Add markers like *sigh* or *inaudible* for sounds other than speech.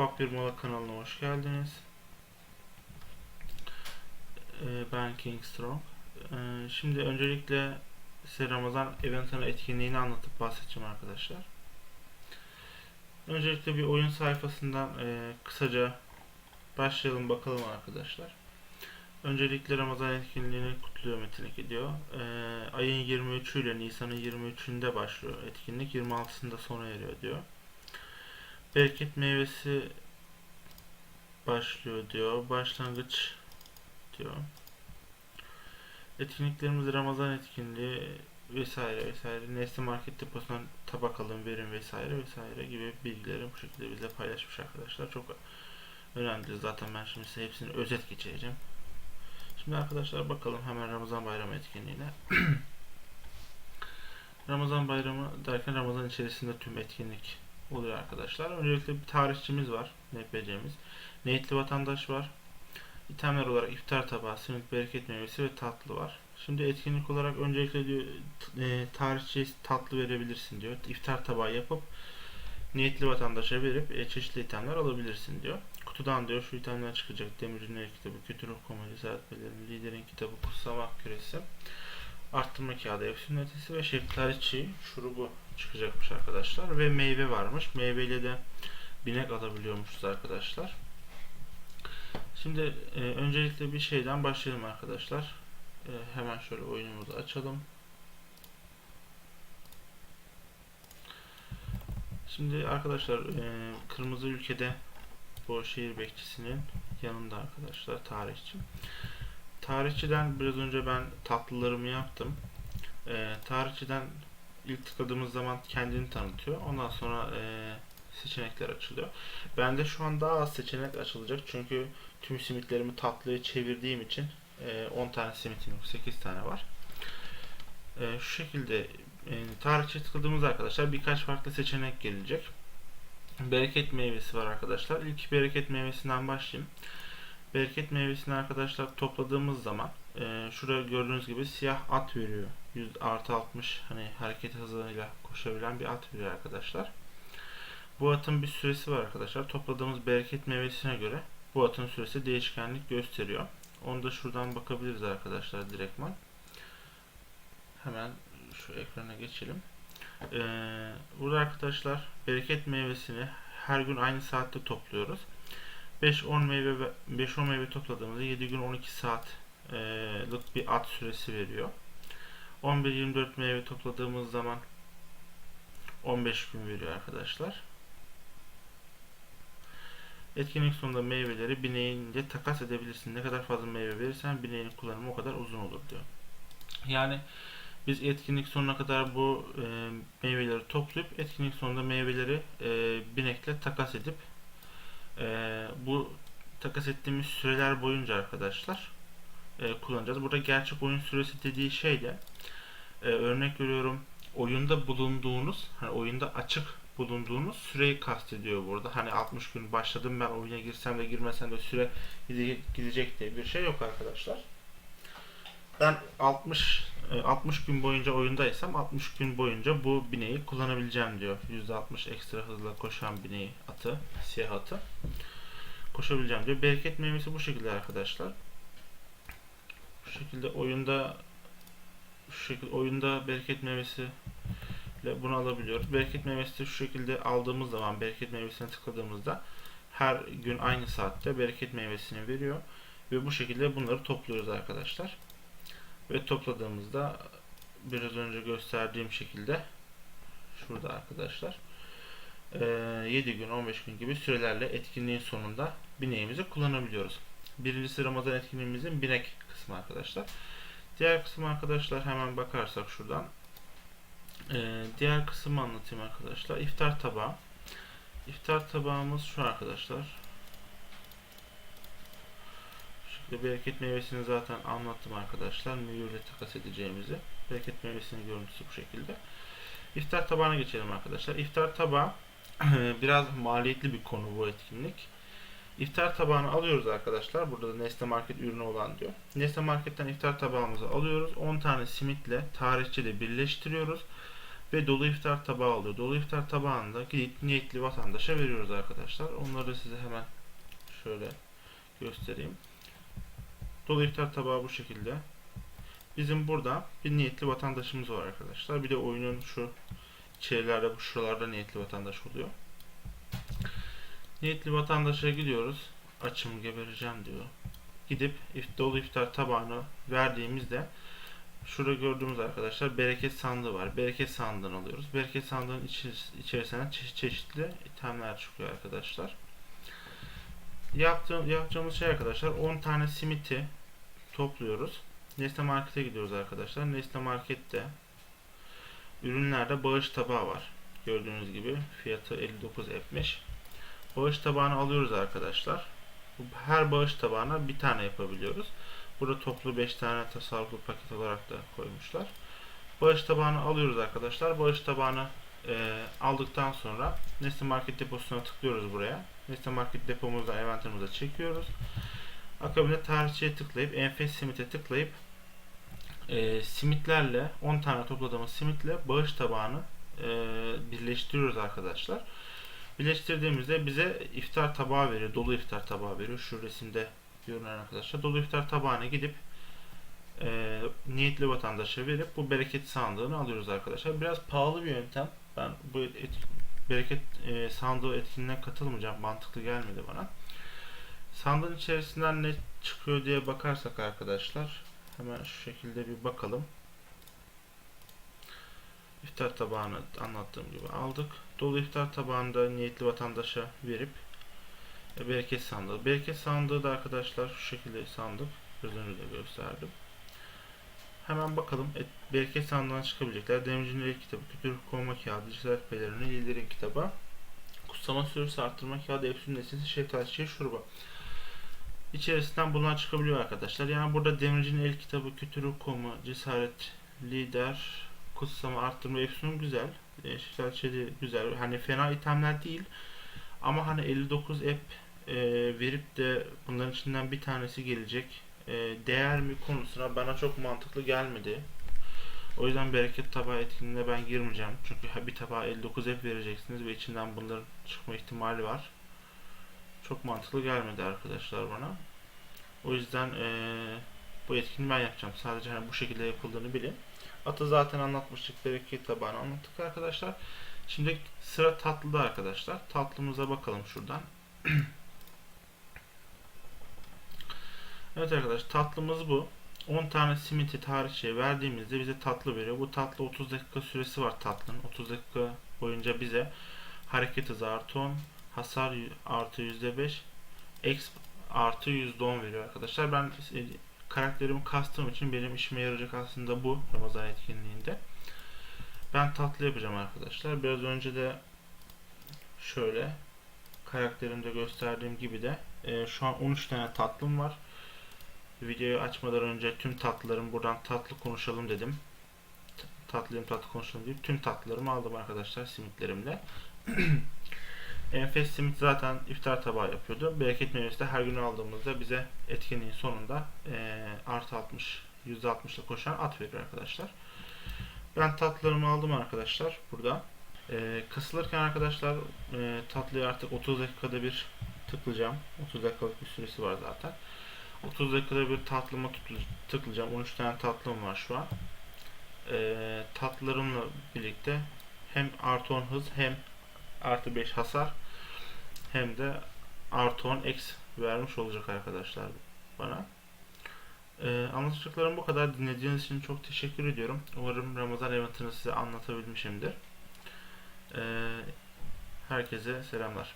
Ufak Bir Mola kanalına hoş geldiniz. Ee, Ben King Strong. Ee, Şimdi öncelikle size Ramazan Event'ın etkinliğini anlatıp bahsedeceğim arkadaşlar. Öncelikle bir oyun sayfasından e, kısaca başlayalım bakalım arkadaşlar. Öncelikle Ramazan etkinliğini kutluyor Metin gidiyor. Ee, ayın 23'ü ile Nisan'ın 23'ünde başlıyor etkinlik. 26'sında sona eriyor diyor. Bereket meyvesi başlıyor diyor. Başlangıç diyor. Etkinliklerimiz Ramazan etkinliği vesaire vesaire. Nesne market deposundan tabak alın, verin vesaire vesaire gibi bilgileri bu şekilde bize paylaşmış arkadaşlar. Çok önemli. Zaten ben şimdi size hepsini özet geçeceğim. Şimdi arkadaşlar bakalım hemen Ramazan bayramı etkinliğine. *clears throat* Ramazan bayramı derken Ramazan içerisinde tüm etkinlik oluyor arkadaşlar. Öncelikle bir tarihçimiz var. NPC'miz. Niyetli vatandaş var. İtemler olarak iftar tabağı, simit, bereket meyvesi ve tatlı var. Şimdi etkinlik olarak öncelikle diyor e, tarihçi tatlı verebilirsin diyor. İftar tabağı yapıp niyetli vatandaşa verip e, çeşitli itemler alabilirsin diyor. Kutudan diyor şu itemler çıkacak. Demirciler kitabı, kötü ruh komedi, serpelerin, liderin kitabı, kutsamak küresi, arttırma kağıdı, ev sünnetisi ve şeftali çiğ şurubu çıkacakmış arkadaşlar. Ve meyve varmış. Meyveyle de binek alabiliyormuşuz arkadaşlar. Şimdi e, öncelikle bir şeyden başlayalım arkadaşlar. E, hemen şöyle oyunumuzu açalım. Şimdi arkadaşlar e, kırmızı ülkede bu şehir bekçisinin yanında arkadaşlar tarihçi. Tarihçiden biraz önce ben tatlılarımı yaptım. E, tarihçiden ilk tıkladığımız zaman kendini tanıtıyor. Ondan sonra e, seçenekler açılıyor. Bende şu an daha az seçenek açılacak çünkü tüm simitlerimi tatlıya çevirdiğim için e, 10 tane simitim yok 8 tane var. E, şu şekilde e, tarihçe tıkladığımız arkadaşlar birkaç farklı seçenek gelecek. Bereket meyvesi var arkadaşlar. İlk bereket meyvesinden başlayayım. Bereket meyvesini arkadaşlar topladığımız zaman e, şurada gördüğünüz gibi siyah at veriyor. 100 artı 60 hani hareket hızıyla koşabilen bir at veriyor arkadaşlar. Bu atın bir süresi var arkadaşlar. Topladığımız bereket meyvesine göre bu atın süresi değişkenlik gösteriyor. Onu da şuradan bakabiliriz arkadaşlar direktman. Hemen şu ekrana geçelim. Ee, burada arkadaşlar bereket meyvesini her gün aynı saatte topluyoruz. 5-10 meyve 5-10 meyve topladığımızda 7 gün 12 saatlik bir at süresi veriyor. 11-24 meyve topladığımız zaman 15 gün veriyor arkadaşlar. Etkinlik sonunda meyveleri bineğinle takas edebilirsin. Ne kadar fazla meyve verirsen bineğin kullanımı o kadar uzun olur diyor. Yani biz etkinlik sonuna kadar bu e, meyveleri toplayıp etkinlik sonunda meyveleri e, binekle takas edip e, bu takas ettiğimiz süreler boyunca arkadaşlar e, kullanacağız. Burada gerçek oyun süresi dediği şey de e, örnek veriyorum oyunda bulunduğunuz hani oyunda açık bulunduğunuz süreyi kastediyor burada. Hani 60 gün başladım ben oyuna girsem de girmesem de süre gide- gidecek diye bir şey yok arkadaşlar. Ben 60 e, 60 gün boyunca oyundaysam 60 gün boyunca bu bineği kullanabileceğim diyor. %60 ekstra hızla koşan bineği atı, siyah atı koşabileceğim diyor. Bereket meyvesi bu şekilde arkadaşlar. Bu şekilde oyunda şu şekilde oyunda bereket meyvesi ile bunu alabiliyoruz. Bereket meyvesi de şu şekilde aldığımız zaman bereket meyvesine tıkladığımızda her gün aynı saatte bereket meyvesini veriyor ve bu şekilde bunları topluyoruz arkadaşlar. Ve topladığımızda biraz önce gösterdiğim şekilde şurada arkadaşlar eee, 7 gün 15 gün gibi sürelerle etkinliğin sonunda bineğimizi kullanabiliyoruz. Birincisi Ramazan etkinliğimizin binek kısmı arkadaşlar. Diğer kısmı arkadaşlar hemen bakarsak şuradan ee, diğer kısmı anlatayım arkadaşlar. İftar tabağı. İftar tabağımız şu arkadaşlar. Şekilde bereket meyvesini zaten anlattım arkadaşlar. Mühürle takas edeceğimizi. Bereket meyvesinin görüntüsü bu şekilde. İftar tabağına geçelim arkadaşlar. İftar tabağı *clears throat* biraz maliyetli bir konu bu etkinlik. İftar tabağını alıyoruz arkadaşlar. Burada da Nestle Market ürünü olan diyor. Nestle Market'ten iftar tabağımızı alıyoruz. 10 tane simitle tarihçeyle birleştiriyoruz. ve dolu iftar tabağı alıyor. Dolu iftar tabağını da niyetli vatandaşa veriyoruz arkadaşlar. Onları da size hemen şöyle göstereyim. Dolu iftar tabağı bu şekilde. Bizim burada bir niyetli vatandaşımız var arkadaşlar. Bir de oyunun şu şeylerde bu şuralarda niyetli vatandaş oluyor. Niyetli vatandaşa gidiyoruz. Açım gebereceğim diyor. Gidip dolu iftar tabağını verdiğimizde şurada gördüğümüz arkadaşlar bereket sandığı var. Bereket sandığını alıyoruz. Bereket sandığının içeris- içerisinden çeşit çeşitli itemler çıkıyor arkadaşlar. Yaptığım, yapacağımız şey arkadaşlar 10 tane simiti topluyoruz. Nesne Market'e gidiyoruz arkadaşlar. Nesne Market'te ürünlerde bağış tabağı var. Gördüğünüz gibi fiyatı 59 etmiş. Bağış tabağını alıyoruz arkadaşlar. Her bağış tabağına bir tane yapabiliyoruz. Burada toplu 5 tane tasarruflu paket olarak da koymuşlar. Bağış tabağını alıyoruz arkadaşlar. Bağış tabağını e, aldıktan sonra Nesne Market deposuna tıklıyoruz buraya. Nesne Market depomuzdan envanterimize çekiyoruz. Akabinde tarihçiye tıklayıp enfes simite tıklayıp e, simitlerle 10 tane topladığımız simitle bağış tabağını e, birleştiriyoruz arkadaşlar. Birleştirdiğimizde bize iftar tabağı veriyor. Dolu iftar tabağı veriyor. Şu resimde görünen arkadaşlar. Dolu iftar tabağına gidip e, niyetli vatandaşa verip bu bereket sandığını alıyoruz arkadaşlar. Biraz pahalı bir yöntem. Ben bu et, bereket e, sandığı etkinliğine katılmayacağım. Mantıklı gelmedi bana. Sandığın içerisinden ne çıkıyor diye bakarsak arkadaşlar hemen şu şekilde bir bakalım. İftar tabağını anlattığım gibi aldık. Dolu iftar tabağını da niyetli vatandaşa verip e, bereket sandığı. Bereket sandığı da arkadaşlar şu şekilde sandık. Önce de gösterdim. Hemen bakalım. Et, bereket sandığından çıkabilecekler. Demircinin el kitabı, kütür kovma kağıdı, cesaret pelerini, liderin kitabı, kutsama sürüsü arttırma kağıdı, efsün nesnesi, şeftali çiçeği, şuruba. İçerisinden bunlar çıkabiliyor arkadaşlar. Yani burada demircinin el kitabı, kütürü komu, cesaret, lider, kutsama, arttırma, efsun güzel. E, çiçeği de güzel. Hani fena itemler değil. Ama hani 59 app e, verip de bunların içinden bir tanesi gelecek e, değer mi konusuna bana çok mantıklı gelmedi. O yüzden bereket tabağı etkinliğine ben girmeyeceğim. Çünkü bir tabağa 59 app vereceksiniz ve içinden bunların çıkma ihtimali var. Çok mantıklı gelmedi arkadaşlar bana. O yüzden e, bu etkinliği ben yapacağım. Sadece hani bu şekilde yapıldığını bilin. Atı zaten anlatmıştık. Bereket tabağını anlattık arkadaşlar. Şimdi sıra tatlıda arkadaşlar. Tatlımıza bakalım şuradan. *clears throat* evet arkadaşlar tatlımız bu. 10 tane simiti tarihçiye verdiğimizde bize tatlı veriyor. Bu tatlı 30 dakika süresi var tatlının. 30 dakika boyunca bize hareket hızı artı 10, hasar artı %5, exp artı %10 veriyor arkadaşlar. Ben e, karakterimi kastığım için benim işime yarayacak aslında bu Ramazan etkinliğinde. Ben tatlı yapacağım arkadaşlar. Biraz önce de şöyle karakterimde gösterdiğim gibi de e, şu an 13 tane tatlım var. Videoyu açmadan önce tüm tatlılarım buradan tatlı konuşalım dedim. Tatlıyım tatlı konuşalım deyip tüm tatlılarımı aldım arkadaşlar simitlerimle. *clears throat* Enfes simit zaten iftar tabağı yapıyordu. Bereket meyvesi de her gün aldığımızda bize etkinliğin sonunda e, artı 60 %60'la koşan at veriyor arkadaşlar. Ben tatlılarımı aldım arkadaşlar burada. Ee, kasılırken arkadaşlar e, tatlıyı artık 30 dakikada bir tıklayacağım. 30 dakikalık bir süresi var zaten. 30 dakikada bir tatlıma tıklayacağım. 13 tane tatlım var şu an. Ee, tatlılarımla birlikte hem artı 10 hız hem artı 5 hasar hem de artı 10 x vermiş olacak arkadaşlar bana. Ee, anlatacaklarım bu kadar. Dinlediğiniz için çok teşekkür ediyorum. Umarım Ramazan eventini size anlatabilmişimdir. Ee, herkese selamlar.